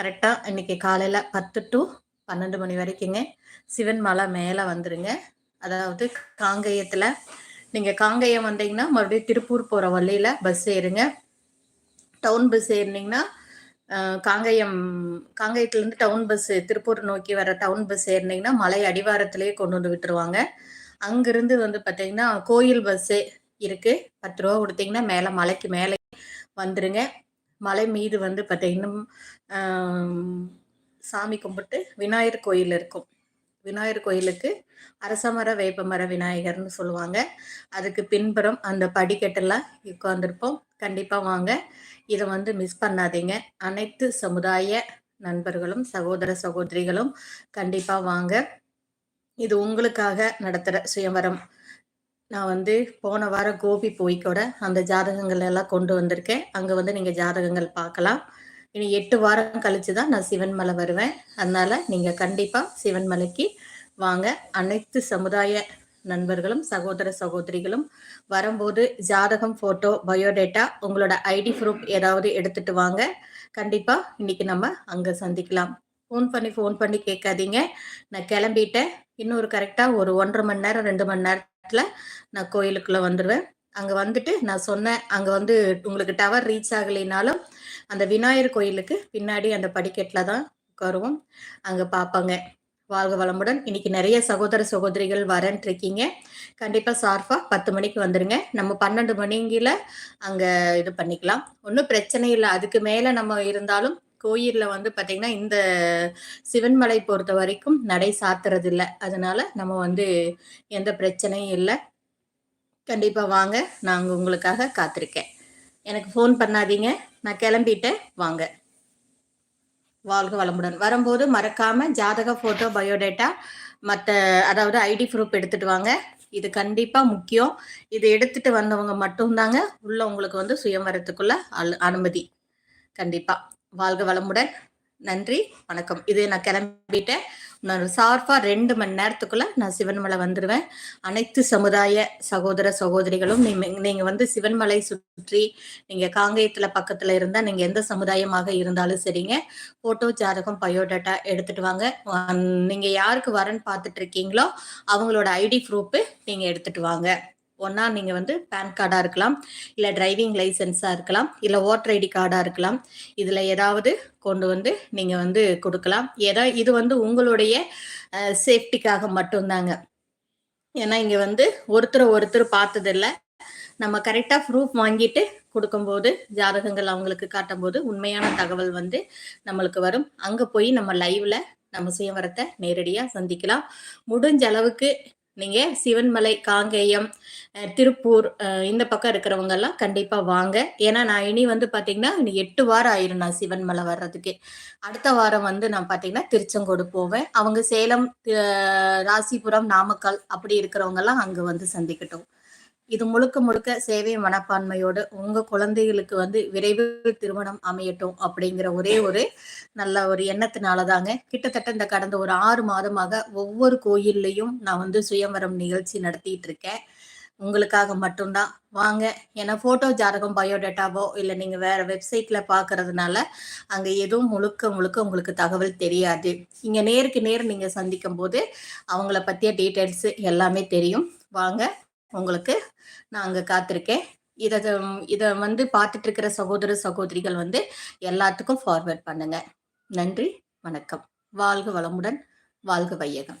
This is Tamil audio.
கரெக்டாக இன்னைக்கு காலையில் பத்து டு பன்னெண்டு மணி வரைக்குங்க. சிவன் மலை மேலே வந்துருங்க. அதாவது காங்கேயத்தில் நீங்கள் காங்கேயம் வந்தீங்கன்னா மறுபடியும் திருப்பூர் போகிற வழியில் பஸ் ஏறுங்க. டவுன் பஸ் ஏறினீங்கன்னா காங்கயம் காங்கயத்துலேருந்து டவுன் பஸ் திருப்பூர் நோக்கி வர டவுன் பஸ் ஏறினீங்கன்னா மலை அடிவாரத்திலேயே கொண்டு வந்து விட்டுருவாங்க. அங்கேருந்து வந்து பார்த்தீங்கன்னா கோயில் பஸ்ஸு இருக்குது பத்து ரூபா கொடுத்தீங்கன்னா மேலே மலைக்கு மேலே வந்துருங்க. மலை மீது வந்து பார்த்தீங்கன்னா சாமி கும்பிட்டு விநாயகர் கோயில் இருக்கும். விநாயகர் கோயிலுக்கு அரசமர வேப்பமர விநாயகர்னு சொல்லுவாங்க. அதுக்கு பின்புறம் அந்த படிக்கட்டெல்லாம் உட்காந்துருப்போம் கண்டிப்பாக வாங்க. இதை வந்து மிஸ் பண்ணாதீங்க. அனைத்து சமுதாய நண்பர்களும் சகோதர சகோதரிகளும் கண்டிப்பாக வாங்க. இது உங்களுக்காக நடத்துகிற சுயவரம். நான் வந்து போன வாரம் கோபி போய்க்கோட அந்த ஜாதகங்கள் எல்லாம் கொண்டு வந்திருக்கேன். அங்கே வந்து நீங்கள் ஜாதகங்கள் பார்க்கலாம். இனி எட்டு வாரம் கழிச்சு தான் நான் சிவன்மலை வருவேன். அதனால நீங்கள் கண்டிப்பாக சிவன்மலைக்கு வாங்க. அனைத்து சமுதாய நண்பர்களும் சகோதர சகோதரிகளும் வரும்போது ஜாதகம் ஃபோட்டோ பயோடேட்டா உங்களோட ஐடி ப்ரூஃப் ஏதாவது எடுத்துட்டு வாங்க. கண்டிப்பாக இன்னைக்கு நம்ம அங்கே சந்திக்கலாம். ஃபோன் பண்ணி ஃபோன் பண்ணி கேட்காதீங்க. நான் கிளம்பிட்டேன். இன்னொரு கரெக்டாக ஒரு ஒன்றரை மணி நேரம் ரெண்டு மணி நேரத்தில் நான் கோயிலுக்குள்ளே வந்துடுவேன் அங்கே வந்துட்டு நான் சொன்னேன் அங்கே வந்து உங்களுக்கு டவர் ரீச் ஆகலைனாலும் அந்த விநாயகர் கோயிலுக்கு பின்னாடி அந்த படிக்கட்டில் தான் உட்காருவோம். அங்கே பார்ப்பாங்க. வாழ்க வளமுடன். இன்னைக்கு நிறைய சகோதர சகோதரிகள் வரேன் இருக்கீங்க. கண்டிப்பாக சார்ஃபாக பத்து மணிக்கு வந்துடுங்க நம்ம பன்னெண்டு மணிங்கில அங்கே இது பண்ணிக்கலாம். ஒன்றும் பிரச்சனை இல்லை. அதுக்கு மேலே நம்ம இருந்தாலும் கோயிலில் வந்து பார்த்திங்கன்னா இந்த சிவன்மலை பொறுத்த வரைக்கும் நடை சாத்துறது இல்லை அதனால நம்ம வந்து எந்த பிரச்சனையும் இல்லை. கண்டிப்பாக வாங்க நாங்கள் உங்களுக்காக காத்திருக்கேன். எனக்கு ஃபோன் பண்ணாதீங்க. நான் கிளம்பிட்டேன். வாங்க. வாழ்க வளமுடன். வரும்போது மறக்காம ஜாதக ஃபோட்டோ பயோடேட்டா மற்ற அதாவது ஐடி ப்ரூஃப் எடுத்துட்டு வாங்க. இது கண்டிப்பா முக்கியம். இது எடுத்துட்டு வந்தவங்க மட்டும்தாங்க உள்ள உங்களுக்கு வந்து சுயம்பரத்துக்குள்ள அனுமதி. கண்டிப்பா. வாழ்க வளமுடன். நன்றி வணக்கம். இது நான் கிளம்பிட்டேன். நான் சார்பா ரெண்டு மணி நேரத்துக்குள்ள நான் சிவன்மலை வந்துடுவேன் அனைத்து சமுதாய சகோதர சகோதரிகளும் நீங்க வந்து சிவன்மலை சுற்றி நீங்க காங்கேயத்துல பக்கத்துல இருந்தா நீங்க எந்த சமுதாயமாக இருந்தாலும் சரிங்க. போட்டோ ஜாதகம் பயோடேட்டா எடுத்துட்டு வாங்க. நீங்க யாருக்கு வரன்னு பார்த்துட்டு இருக்கீங்களோ அவங்களோட ஐடி ப்ரூஃப் நீங்க எடுத்துட்டு வாங்க. ஒன்றா நீங்கள் வந்து பேன் கார்டாக இருக்கலாம் இல்லை டிரைவிங் லைசன்ஸாக இருக்கலாம் இல்லை ஓட்டர் ஐடி கார்டாக இருக்கலாம். இதில் ஏதாவது கொண்டு வந்து நீங்கள் வந்து கொடுக்கலாம். ஏதோ இது வந்து உங்களுடைய சேஃப்டிக்காக மட்டும்தாங்க. ஏன்னா இங்கே வந்து ஒருத்தர் ஒருத்தர் பார்த்ததில்ல. நம்ம கரெக்டாக ப்ரூஃப் வாங்கிட்டு கொடுக்கும்போது ஜாதகங்கள் அவங்களுக்கு காட்டும்போது உண்மையான தகவல் வந்து நம்மளுக்கு வரும். அங்கே போய் நம்ம லைவ்ல நம்ம சுயவரத்தை நேரடியாக சந்திக்கலாம். முடிஞ்ச அளவுக்கு நீங்க சிவன்மலை காங்கேயம் திருப்பூர் இந்த பக்கம் இருக்கிறவங்க எல்லாம் கண்டிப்பா வாங்க. ஏன்னா நான் இனி வந்து பாத்தீங்கன்னா இனி எட்டு வாரம் ஆயிரும் நான் சிவன்மலை வர்றதுக்கு. அடுத்த வாரம் வந்து நான் பாத்தீங்கன்னா திருச்செங்கோடு போவேன். அவங்க சேலம் ராசிபுரம் நாமக்கல் அப்படி இருக்கிறவங்க எல்லாம் அங்க வந்து சந்திக்கட்டும். இது முழுக்க முழுக்க சேவை மனப்பான்மையோடு உங்க குழந்தைகளுக்கு வந்து விரைவில் திருமணம் அமையட்டும் அப்படிங்கிற ஒரே ஒரு நல்ல ஒரு எண்ணத்தினால தாங்க கிட்டத்தட்ட இந்த கடந்த ஒரு ஆறு மாதமாக ஒவ்வொரு கோயில்லையும் நான் வந்து சுயம்பரம் நிகழ்ச்சி நடத்திட்டு இருக்கேன். உங்களுக்காக மட்டும்தான். வாங்க ஏன்னா போட்டோ ஜாதகம் பயோடேட்டாவோ இல்லை நீங்கள் வேற வெப்சைட்ல பாக்குறதுனால அங்கே எதுவும் முழுக்க முழுக்க உங்களுக்கு தகவல் தெரியாது. இங்கே நேருக்கு நேர் நீங்கள் சந்திக்கும் போது அவங்கள பற்றிய டீட்டெயில்ஸ் எல்லாமே தெரியும். வாங்க உங்களுக்கு நான் அங்கே காத்திருக்கேன். இதை இதை வந்து பார்த்துட்டு இருக்கிற சகோதர சகோதரிகள் வந்து எல்லாத்துக்கும் ஃபார்வேர்ட் பண்ணுங்க. நன்றி வணக்கம். வாழ்க வளமுடன் வாழ்க வையகம்.